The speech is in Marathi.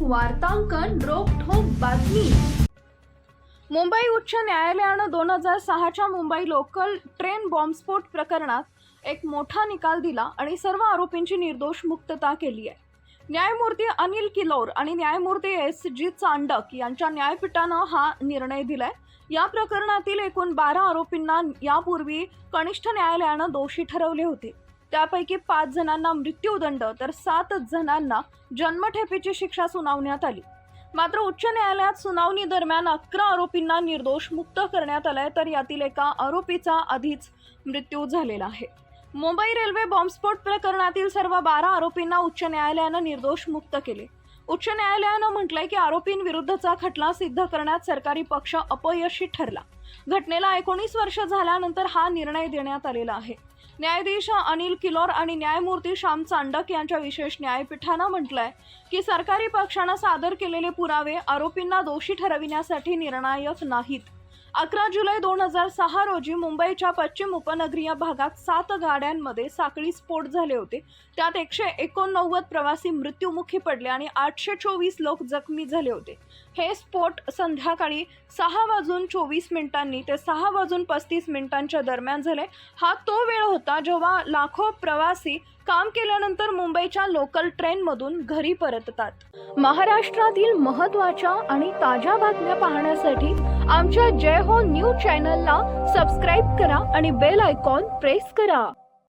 वार्तांकन रोखोक बातमी. मुंबई उच्च न्यायालयानं दोन हजार सहाच्या मुंबई लोकल ट्रेन बॉम्बस्फोट प्रकरणात एक मोठा निकाल दिला आणि सर्व आरोपींची निर्दोष मुक्तता केली आहे. न्यायमूर्ती अनिल किलोर आणि न्यायमूर्ती एस जी चांडक यांच्या न्यायपीठानं हा निर्णय दिलाय. या प्रकरणातील एकूण बारा आरोपींना यापूर्वी कनिष्ठ न्यायालयानं दोषी ठरवले होते. त्यापैकी पाच जणांना मृत्यूदंड तर सात जणांना जन्मठेपेची शिक्षा सुनावण्यात आली. मात्र उच्च न्यायालयात सुनावणी दरम्यान अकरा आरोपींना निर्दोष मुक्त करण्यात आलाय तर यातील एका आरोपीचा आधीच मृत्यू झालेला आहे. मुंबई रेल्वे बॉम्बस्फोट प्रकरणातील सर्व बारा आरोपींना उच्च न्यायालयानं निर्दोष मुक्त केले. उच्च न्यायालयानं म्हटलंय की आरोपींविरुद्धचा खटला सिद्ध करण्यात सरकारी पक्ष अपयशी ठरला. घटनेला एकोणीस वर्ष झाल्यानंतर हा निर्णय देण्यात आलेला आहे. न्यायाधीश अनिल किलोर आणि न्यायमूर्ती श्याम चांडक यांच्या विशेष न्यायपीठानं म्हटलंय की सरकारी पक्षानं सादर केलेले पुरावे आरोपींना दोषी ठरविण्यासाठी निर्णायक नाहीत. अकरा जुलै दोन हजार सहा रोजी मुंबईच्या पश्चिम उपनगरीय भागात सात गाड्यांमध्ये साखळी स्फोट झाले होते. त्यात एकशे एकोणनव्वद प्रवासी मृत्युमुखी पडले आणि आठशे चोवीस लोक जखमी झाले होते. हे स्फोट संध्याकाळी सहा वाजून चोवीस मिनिटांनी ते सहा वाजून पस्तीस मिनिटांच्या दरम्यान झाले. हा तो वेळ होता जेव्हा लाखो प्रवासी काम केल्यानंतर मुंबईच्या लोकल ट्रेनमधून घरी परततात. महाराष्ट्रातील महत्त्वाच्या आणि ताज्या बातम्या पाहण्यासाठी आमच्या जय हो न्यूज चॅनलला सबस्क्राईब करा आणि बेल आयकॉन प्रेस करा.